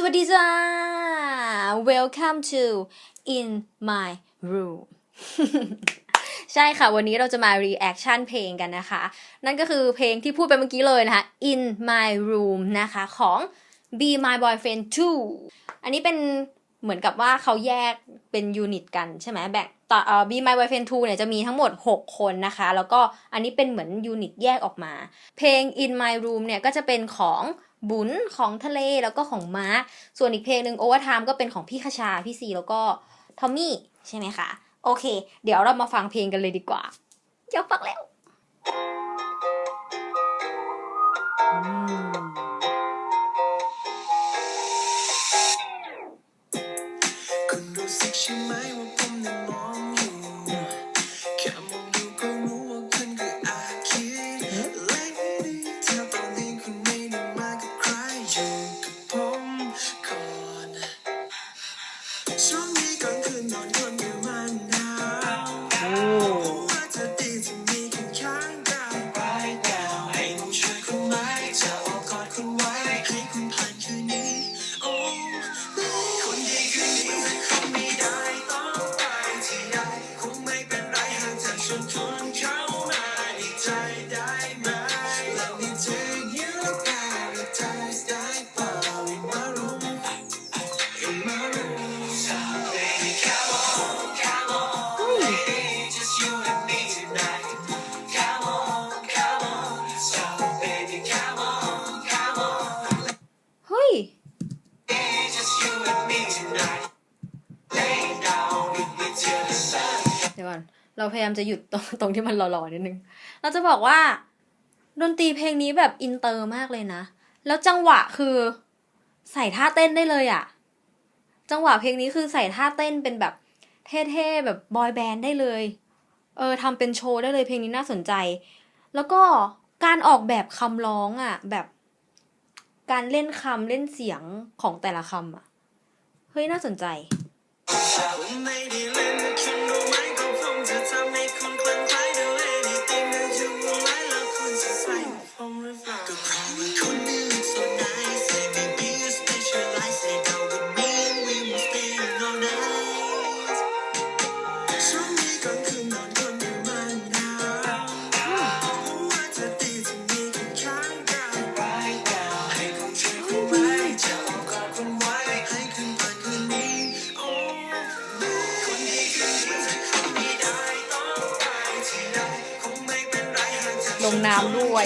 สวัสดีจ้า Welcome to In My Room ใช่ค่ะ วันนี้เราจะมา reaction เพลงกันนะคะ นั่นก็คือเพลงที่พูดไปเมื่อกี้เลยนะคะ In My Room นะคะของ Be My Boyfriend 2 อันนี้เป็นเหมือนกับว่าเขาแยกเป็นยูนิตกันใช่ไหมแบ่งต่อเอ่อ Be My Boyfriend 2เนี่ยจะมีทั้งหมด 6 คนนะคะ แล้วก็อันนี้เป็นเหมือนยูนิตแยกออกมา เพลง In My Room เนี่ยก็จะเป็นของ บุญของทะเลแล้วก็ของม้า ส่วนอีกเพลงหนึ่งโอเวอร์ไทม์ก็เป็นของพี่คชา พี่ซีแล้วก็ทอมมี่ใช่ไหมคะ โอเค เดี๋ยวเรามาฟังเพลงกันเลยดีกว่าอยากฟังแล้ว เราพยายามจะหยุดตรงตรงที่มันหล่อๆนิดนึง เราจะบอกว่า ดนตรีเพลงนี้แบบอินเตอร์มากเลยนะ แล้วจังหวะคือใส่ท่าเต้นได้เลยอะจังหวะเพลงนี้คือใส่ท่าเต้นเป็นแบบเท่ๆแบบบอยแบนด์ได้เลย เออทำเป็นโชว์ได้เลยเพลงนี้น่าสนใจ แล้วก็การออกแบบคำร้องอะแบบ การเล่นคำเล่นเสียงของแต่ละคำอะเฮ้ยน่าสนใจ น้ำด้วย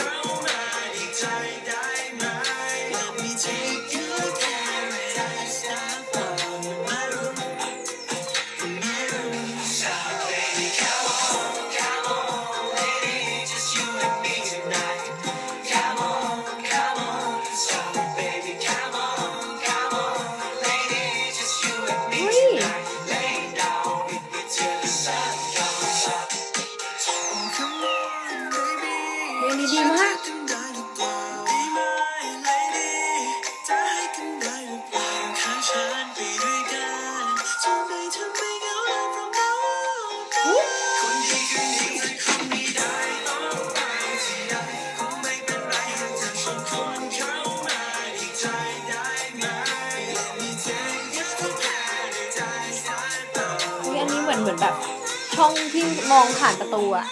แบบช่องที่มองผ่านประตูอะ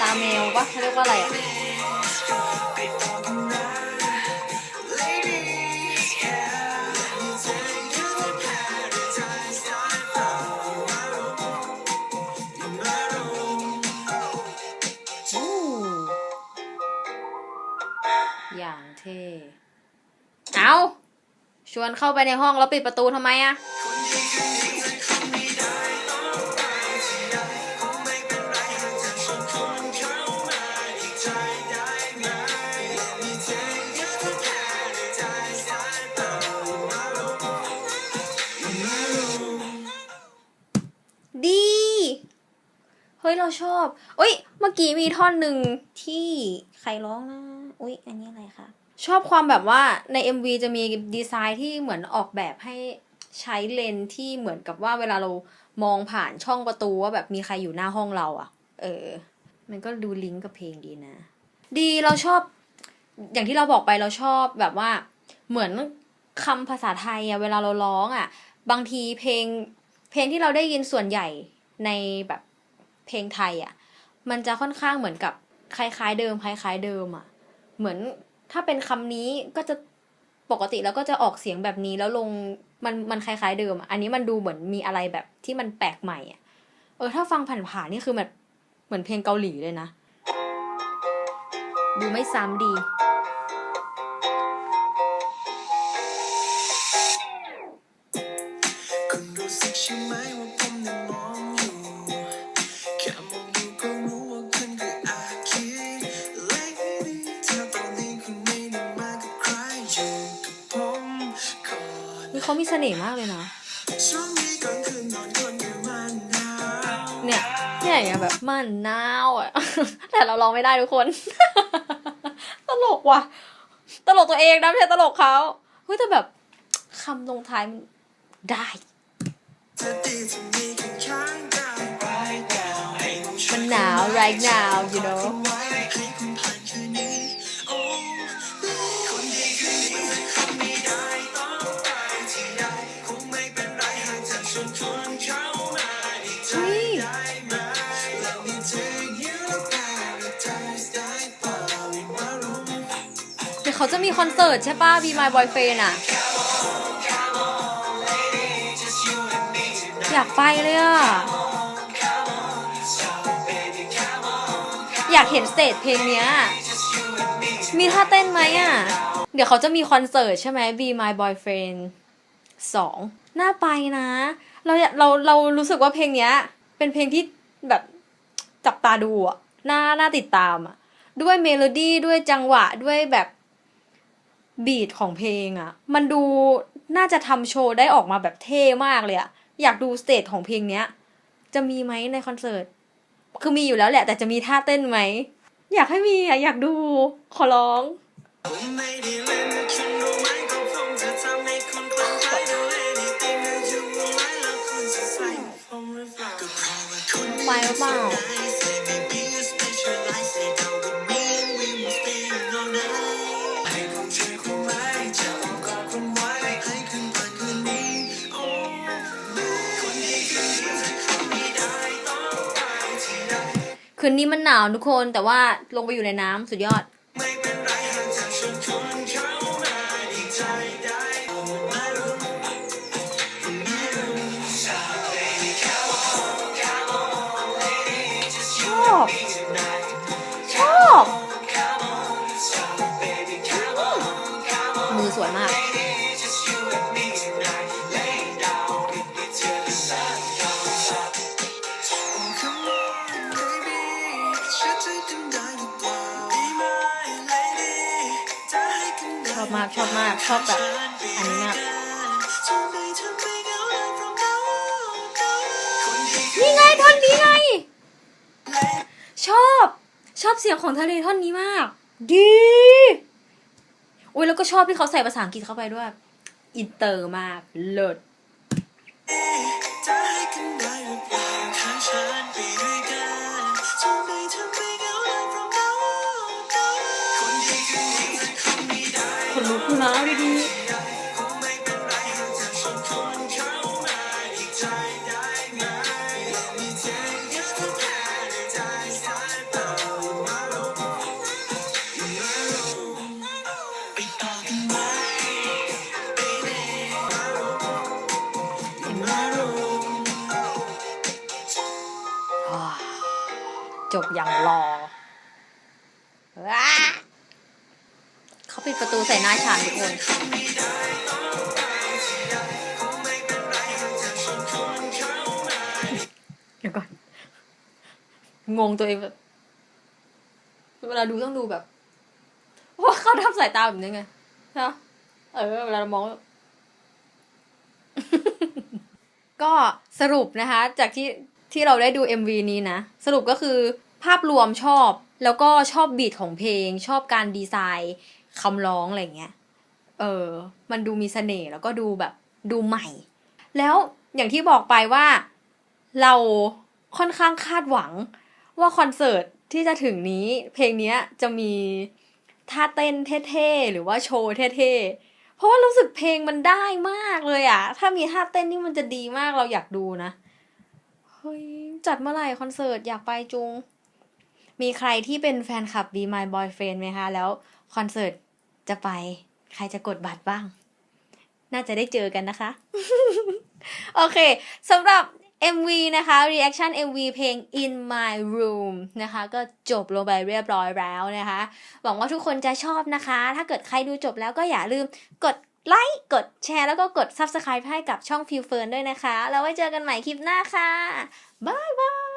ตาแมวปะเขาเรียกว่าอะไรอะไปต่อกันไหม Ladies yeah Let me take you to paradise ได้เปล่า In my room อู้อย่างเท่ เอา ชวนเข้าไปในห้องแล้วปิดประตูทำไมอะ เราชอบเอ้ยเมื่อกี้มีท่อนหนึ่งที่ใครร้องนะอุ้ยอันนี้อะไรคะชอบความแบบว่าใน MV จะมีดีไซน์ที่เหมือนออกแบบให้ใช้เลนส์ที่เหมือนกับว่าเวลาเรามองผ่านช่องประตูว่าแบบมีใครอยู่หน้าห้องเราอะ่ะ เออ มันก็ดูลิงก์กับเพลงดีนะ ดีเราชอบ อย่างที่เราบอกไปเราชอบแบบว่า เหมือนคำภาษาไทยอะเวลาเราร้องอะบางทีเพลงเพลงที่เราได้ยินส่วนใหญ่ในแบบ เพลงไทยอะมันจะค่อนข้างเหมือนกับคล้ายๆ เดิมคล้าย ๆ เดิมอะเหมือนถ้าเป็นคำนี้ก็จะปกติแล้วก็จะออกเสียงแบบนี้แล้วลงมันมันคล้าย ๆ เดิม อันนี้มันดูเหมือนมีอะไรแบบที่มันแปลกใหม่อะเออถ้าฟังผ่านๆนี่คือแบบเหมือนเพลงเกาหลีเลยนะ ดูไม่ซ้ำดี เขามีเสน่ห์มากเลยนะเนี่ยเนี่ยอย่างเงี้ยแบบมันนาวอะ แต่เราร้องไม่ได้ทุกคน ตลกว่ะ ตลกตัวเองนะไม่ใช่ตลกเขาเฮ้ยแต่แบบคำลงท้ายมันได้มันหนาว right now you know เขาจะมีคอนเสิร์ตใช่ป่ะ Be My Boyfriend อะ อยากไปเลยอะ อยากเห็นสเตจเพลงเนี้ย มีท่าเต้นไหมอะ เดี๋ยวเขาจะมีคอนเสิร์ตใช่ไหม Be My Boyfriend สองน่าไปนะ เราอยาเราเรารู้สึกว่าเพลงเนี้ย เป็นเพลงที่แบบจับตาดูอะน่าน่าติดตามอะด้วยเมโลดี้ด้วยจังหวะด้วยแบบ บีทของเพลงอะ มันดูน่าจะทำโชว์ได้ออกมาแบบเท่มากเลยอะอยากดูสเตจของเพลงเนี้ย จะมีไหมในคอนเสิร์ต คือมีอยู่แล้วแหละ แต่จะมีท่าเต้นไหม อยากให้มีอะอยากดู ขอร้องผมไม่ได้เล่นนะ คืนนี้มันหนาวทุกคนแต่ว่าลงไปอยู่ในน้ำสุดยอดไม่เป็นไรหากจะชวนคุณเข้ามาอีกใจได้ไม่รู้ชอบชอบมือสวยมากากชอบมากชอบแบบอันนี้มากทำไมเธอไม่เหงาแล้ว from now on คนดีนี่ไงท่อนนี้ไง ชอบชอบเสียงของทะเลท่อนนี้มาก ดีอุ้ยแล้วก็ชอบที่เขาใส่ภาษาอังกฤษเข้าไปด้วย อินเตอร์มากเลิศจะให้กันได้หรือเปล่าถ้าฉันไปด้วยกัน อย่างรอว้าเขาปิดประตูใส่หน้าฉันทุกคนเดี๋ยวก่อน งงตัวเองแบบเวลาดูต้องดูแบบว่าเขาทำสายตาแบบนี้ไงใช่ปะเออ เวลาเรามอง ก็สรุปนะคะ จากที่ที่เราได้ดู MV นี้นะ สรุปก็คือ ภาพรวมชอบ แล้วก็ชอบบีทของเพลง ชอบการดีไซน์คำร้องอะไรเงี้ย เออ มันดูมีเสน่ห์แล้วก็ดูแบบดูใหม่ แล้วอย่างที่บอกไปว่าเราค่อนข้างคาดหวังว่าคอนเสิร์ตที่จะถึงนี้เพลงนี้จะมีท่าเต้นเท่ๆ หรือว่าโชว์เท่ๆ เพราะว่ารู้สึกเพลงมันได้มากเลยอะถ้ามีท่าเต้นนี่มันจะดีมากเราอยากดูนะ เฮ้ย จัดเมื่อไหร่คอนเสิร์ตอยากไปจุง มีใครที่เป็นแฟนคลับ Be My Boyfriend ไหมคะ แล้วคอนเสิร์ตจะไป ใครจะกดบัตรบ้าง น่าจะได้เจอกันนะคะ โอเคสำหรับ MV นะคะ reaction MV เพลง In My Room นะคะ ก็จบลงไปเรียบร้อยแล้วนะคะ หวังว่าทุกคนจะชอบนะคะ ถ้าเกิดใครดูจบแล้วก็อย่าลืมกดไลค์ กดแชร์ แล้วก็กด Subscribe ให้กับช่อง f e e l f e r n ด้วยนะคะ แล้วไว้เจอกันใหม่คลิปหน้าค่ะ บ๊ายบาย